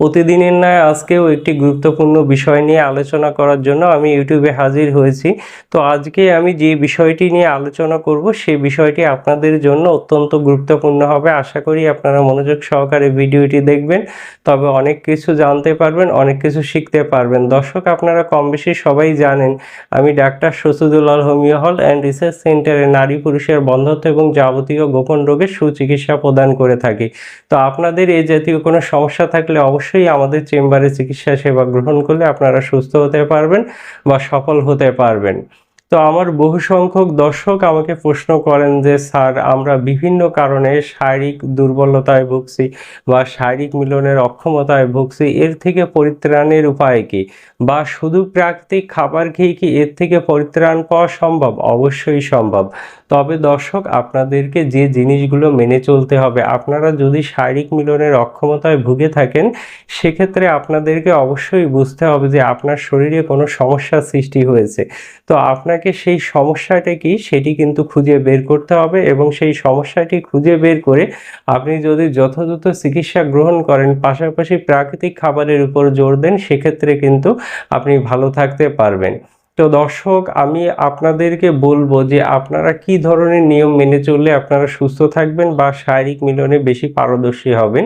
প্রতিদিনের ন্যায় আজকেও একটি গুরুত্বপূর্ণ বিষয় নিয়ে আলোচনা করার জন্য আমি ইউটিউবে হাজির হয়েছি। তো আজকে আমি যে বিষয়টি নিয়ে আলোচনা করব সেই বিষয়টি আপনাদের জন্য অত্যন্ত গুরুত্বপূর্ণ হবে। আশা করি আপনারা মনোযোগ সহকারে ভিডিওটি দেখবেন, তবে অনেক কিছু জানতে পারবেন, অনেক কিছু শিখতে পারবেন। দর্শক, আপনারা কম বেশি সবাই জানেন, আমি ডাক্তার শসুদুল্লাল হোমিও হল অ্যান্ড রিসার্চ সেন্টারে নারী পুরুষের বন্ধত্ব এবং যাবতীয় গোপন রোগের সুচিকিৎসা প্রদান করে থাকি। তো আপনাদের এই জাতীয় কোনো সমস্যা থাকলে অবশ্যই আমাদের চেম্বারে চিকিৎসা সেবা গ্রহণ করলে আপনারা সুস্থ হতে পারবেন বা সফল হতে পারবেন। তো আমার বহু সংখ্যক দর্শক আমাকে প্রশ্ন করেন যে, স্যার, আমরা বিভিন্ন কারণে শারীরিক দুর্বলতায় ভুগছি বা শারীরিক মিলনের অক্ষমতায় ভুগছি, এর থেকে পরিত্রাণের উপায় কি? বা শুধু প্রাকৃতিক খাবার খেয়ে কি এর থেকে পরিত্রাণ পাওয়া সম্ভব? অবশ্যই সম্ভব। তবে দর্শক, আপনাদেরকে যে জিনিসগুলো মেনে চলতে হবে, আপনারা যদি শারীরিক মিলনের অক্ষমতায় ভুগে থাকেন, সেক্ষেত্রে আপনাদেরকে অবশ্যই বুঝতে হবে যে, আপনার শরীরে কোনো সমস্যার সৃষ্টি হয়েছে। তো আপনাকে সেই সমস্যাটা কি সেটি কিন্তু খুঁজে বের করতে হবে এবং সেই সমস্যাটি খুঁজে বের করে আপনি যদি যথাযথ চিকিৎসা গ্রহণ করেন, পাশাপাশি প্রাকৃতিক খাবারের উপর জোর দেন, সেক্ষেত্রে কিন্তু আপনি ভালো থাকতে পারবেন। তো দর্শক, আমি আপনাদেরকে বলব যে আপনারা কি ধরনের নিয়ম মেনে চললে আপনারা সুস্থ থাকবেন বা শারীরিক মিলনে বেশি পারদর্শী হবেন?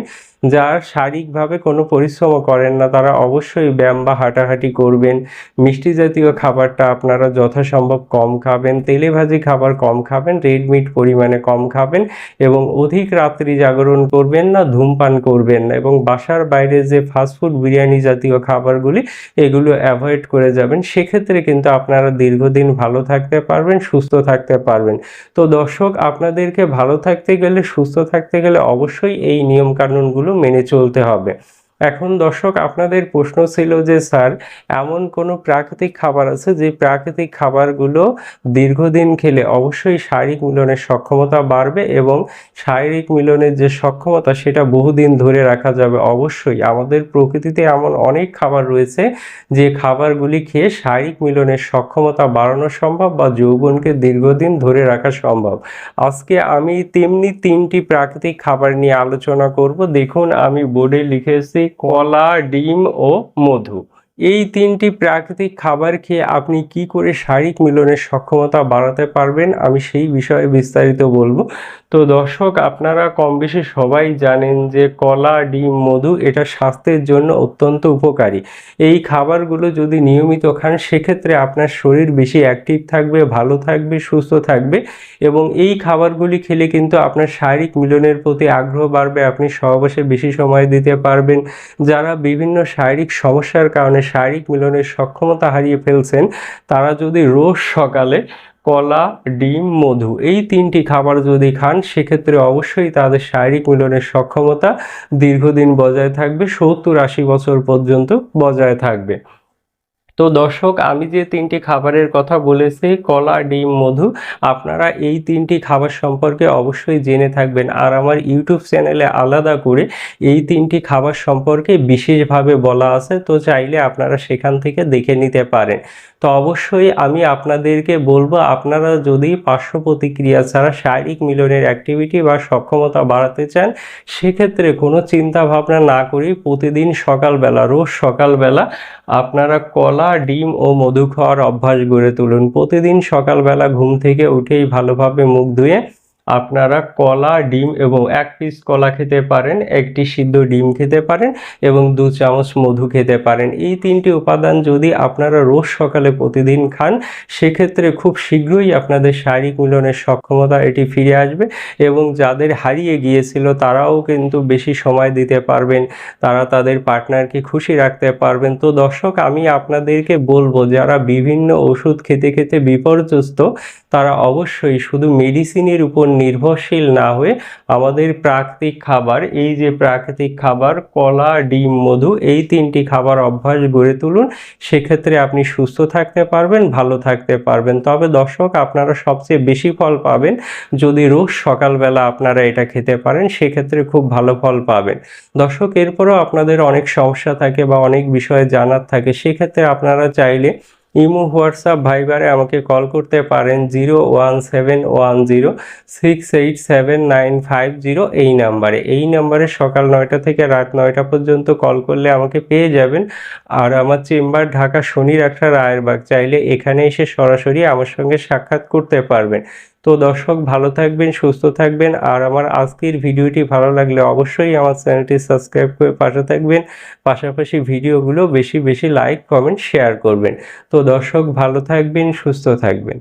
যারা শারীরিকভাবে কোনো পরিশ্রমও করেন না, তারা অবশ্যই ব্যায়াম বা হাঁটাহাঁটি করবেন। মিষ্টি জাতীয় খাবারটা আপনারা যথাসম্ভব কম খাবেন, তেলে ভাজি খাবার কম খাবেন রেড মিট পরিমাণে কম খাবেন এবং অধিক রাত্রি জাগরণ করবেন না, ধূমপান করবেন না এবং বাসার বাইরে যে ফাস্টফুড বিরিয়ানি জাতীয় খাবারগুলি, এগুলো অ্যাভয়েড করে যাবেন। সেক্ষেত্রে কিন্তু আপনারা দীর্ঘদিন ভালো থাকতে পারবেন, সুস্থ থাকতে পারবেন। তো দর্শক, আপনাদেরকে ভালো থাকতে গেলে, সুস্থ থাকতে গেলে অবশ্যই এই নিয়মকানুনগুলো মেনে চলতে হবে। এখন দর্শক, আপনাদের প্রশ্ন ছিল যে, স্যার, এমন কোনো প্রাকৃতিক খাবার আছে যে প্রাকৃতিক খাবারগুলো দীর্ঘদিন খেলে অবশ্যই শারীরিক মিলনের সক্ষমতা বাড়বে এবং শারীরিক মিলনের যে সক্ষমতা, সেটা বহুদিন ধরে রাখা যাবে? অবশ্যই, আমাদের প্রকৃতিতে এমন অনেক খাবার রয়েছে যে খাবারগুলি খেয়ে শারীরিক মিলনের সক্ষমতা বাড়ানো সম্ভব বা যৌবনকে দীর্ঘদিন ধরে রাখা সম্ভব। আজকে আমি তেমনি তিনটি প্রাকৃতিক খাবার নিয়ে আলোচনা করব। দেখুন, আমি বোর্ডে লিখেছি কলা ডিম ও মধু। এই তিনটি প্রাকৃতিক খাবার খেয়ে আপনি কি করে শারীরিক মিলনের সক্ষমতা বাড়াতে পারবেন? আমি সেই বিষয়ে বিস্তারিত বলব। তো দর্শক, আপনারা কম বেশি সবাই জানেন যে কলা, ডিম, মধু এটা স্বাস্থ্যের জন্য অত্যন্ত উপকারী। এই খাবারগুলো যদি নিয়মিত খান, সেক্ষেত্রে আপনার শরীর বেশি অ্যাক্টিভ থাকবে, ভালো থাকবে, সুস্থ থাকবে এবং এই খাবারগুলি খেলে কিন্তু আপনার শারীরিক মিলনের প্রতি আগ্রহ বাড়বে, আপনি সহবাসে বেশি সময় দিতে পারবেন। যারা বিভিন্ন শারীরিক সমস্যার কারণে শারীরিক মিলনের সক্ষমতা হারিয়ে ফেলছেন, তারা যদি রোজ সকালে কলা, ডিম, মধু এই তিনটি খাবার যদি খান, সেক্ষেত্রে অবশ্যই তাদের শারীরিক মিলনের সক্ষমতা দীর্ঘদিন বজায় থাকবে, সত্তর আশি বছর পর্যন্ত বজায় থাকবে। তো দর্শক, আমি যে তিনটি খাবারের কথা বলেছি, কলা, ডিম, মধু, আপনারা এই তিনটি খাবার সম্পর্কে অবশ্যই জেনে থাকবেন। আর আমার ইউটিউব চ্যানেলে আলাদা করে এই তিনটি খাবার সম্পর্কে বিশেষভাবে বলা আছে, তো চাইলে আপনারা সেখান থেকে দেখে নিতে পারেন। তো অবশ্যই আমি আপনাদেরকে বলব, আপনারা যদি পার্শ্ব প্রতিক্রিয়া ছাড়া শারীরিক মিলনের অ্যাক্টিভিটি বা সক্ষমতা বাড়াতে চান, সেক্ষেত্রে কোনো চিন্তা ভাবনা না করে প্রতিদিন সকালবেলা, রোজ সকালবেলা আপনারা কলা, ডিম ও মধু খাওয়ার অভ্যাস গড়ে তুলুন। প্রতিদিন সকালবেলা ঘুম থেকে উঠেই ভালোভাবে মুখ ধুয়ে আপনারা কলা, ডিম এবং এক পিস কলা খেতে পারেন, একটি সিদ্ধ ডিম খেতে পারেন এবং দু চামচ মধু খেতে পারেন। এই তিনটি উপাদান যদি আপনারা রোজ সকালে প্রতিদিন খান, সেক্ষেত্রে খুব শীঘ্রই আপনাদের শারীরিক মিলনের সক্ষমতা এটি ফিরে আসবে এবং যাদের হারিয়ে গিয়েছিল তারাও কিন্তু বেশি সময় দিতে পারবেন, তারা তাদের পার্টনারকে খুশি রাখতে পারবেন। তো দর্শক, আমি আপনাদেরকে বলব, যারা বিভিন্ন ওষুধ খেতে খেতে বিপর্যস্ত, তারা অবশ্যই শুধু মেডিসিনের উপর নির্ভরশীল না হয়ে আমাদের প্রাকৃতিক খাবার, এই যে প্রাকৃতিক খাবার, কলা, ডিম, মধু, এই তিনটি খাবার অভ্যাস গড়ে তুলুন। সেক্ষেত্রে আপনি সুস্থ থাকতে পারবেন, ভালো থাকতে পারবেন। তবে দর্শক, আপনারা সবচেয়ে বেশি ফল পাবেন যদি রোজ সকালবেলা আপনারা এটা খেতে পারেন, সেক্ষেত্রে খুব ভালো ফল পাবেন। দর্শক, এরপরও আপনাদের অনেক সমস্যা থাকে বা অনেক বিষয়ে জানার থাকে, সেক্ষেত্রে আপনারা চাইলে ইমো, হোয়াটসঅ্যাপ, ভাইবারে আমাকে কল করতে পারেন zero one seven one zero six eight seven nine five zero এই নাম্বারে। এই নাম্বারে সকাল নয়টা থেকে রাত নয়টা পর্যন্ত কল করলে আমাকে পেয়ে যাবেন। আর আমার চেম্বার ঢাকা শনির একটা রায়েরবাগ চাইলে এখানে এসে সরাসরি আমার সঙ্গে সাক্ষাৎ করতে পারবেন। তো দর্শক, ভালো থাকবেন, সুস্থ থাকবেন। আর আমার আজকের ভিডিওটি ভালো লাগলে অবশ্যই আমার চ্যানেলটি সাবস্ক্রাইব করে পাশে থাকবেন। পাশাপাশি ভিডিওগুলো বেশি বেশি লাইক, কমেন্ট, শেয়ার করবেন। তো দর্শক, ভালো থাকবেন, সুস্থ থাকবেন।